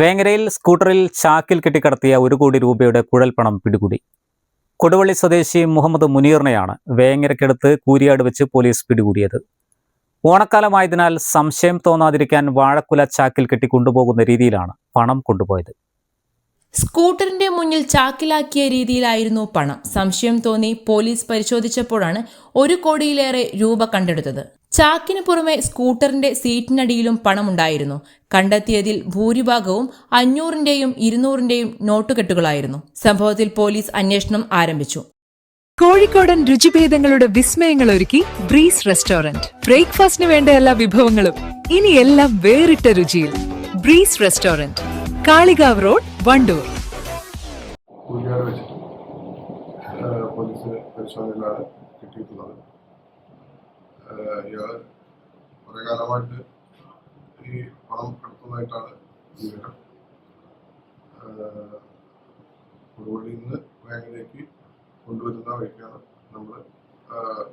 വേങ്ങരയിൽ സ്കൂട്ടറിൽ ചാക്കിൽ കെട്ടിക്കടത്തിയ ഒരു കോടി രൂപയുടെ കുഴൽപ്പണം പിടികൂടി. കൊടുവള്ളി സ്വദേശി മുഹമ്മദ് മുനീറിനെയാണ് വേങ്ങരക്കെടുത്ത് കൂരിയാട് വെച്ച് പോലീസ് പിടികൂടിയത്. ഓണക്കാലമായതിനാൽ സംശയം തോന്നാതിരിക്കാൻ വാഴക്കുല ചാക്കിൽ കെട്ടി കൊണ്ടുപോകുന്ന രീതിയിലാണ് പണം കൊണ്ടുപോയത്. സ്കൂട്ടറിന്റെ മുന്നിൽ ചാക്കിലാക്കിയ രീതിയിലായിരുന്നു പണം. സംശയം തോന്നി പോലീസ് പരിശോധിച്ചപ്പോഴാണ് ഒരു കോടിയിലേറെ രൂപ കണ്ടെടുത്തത്. ചാക്കിന് പുറമെ സ്കൂട്ടറിന്റെ സീറ്റിനടിയിലും പണമുണ്ടായിരുന്നു. കണ്ടെത്തിയതിൽ ഭൂരിഭാഗവും അഞ്ഞൂറിന്റെയും ഇരുന്നൂറിന്റെയും നോട്ടുകെട്ടുകളായിരുന്നു. സംഭവത്തിൽ പോലീസ് അന്വേഷണം ആരംഭിച്ചു. കോഴിക്കോടൻ രുചിഭേദങ്ങളുടെ വിസ്മയങ്ങൾ ഒരുക്കി ബ്രീസ് റെസ്റ്റോറന്റ്. ബ്രേക്ക്ഫാസ്റ്റിന് വേണ്ട എല്ലാ വിഭവങ്ങളും ഇനി എല്ലാം വേറിട്ട രുചിയിൽ. Breeze restaurant Kalikavu road Wandoor. പരിശോധനയിലാണ് കിട്ടിയിട്ടുള്ളത്. ഏഹ് കുറെ കാലമായിട്ട് ഈ പണം കടത്തുന്നതായിട്ടാണ് വിവരം കൊടുവള്ളിയിൽ നിന്ന് ബാങ്കിലേക്ക് കൊണ്ടുവരുന്ന വഴിക്കാണ് നമ്മൾ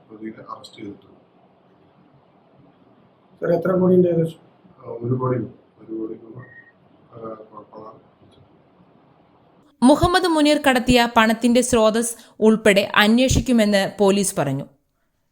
പ്രതിനെ അറസ്റ്റ് ചെയ്തിട്ടുള്ളത്. സാർ എത്ര കോടിയുണ്ട് ഏകദേശം? ഒരു കോടി ഒരു കോടി രൂപ ഏഹ് മുഹമ്മദ് മുനീർ കടത്തിയ പണത്തിന്റെ സ്രോതസ് ഉൾപ്പെടെ അന്വേഷിക്കുമെന്ന് പോലീസ് പറഞ്ഞു.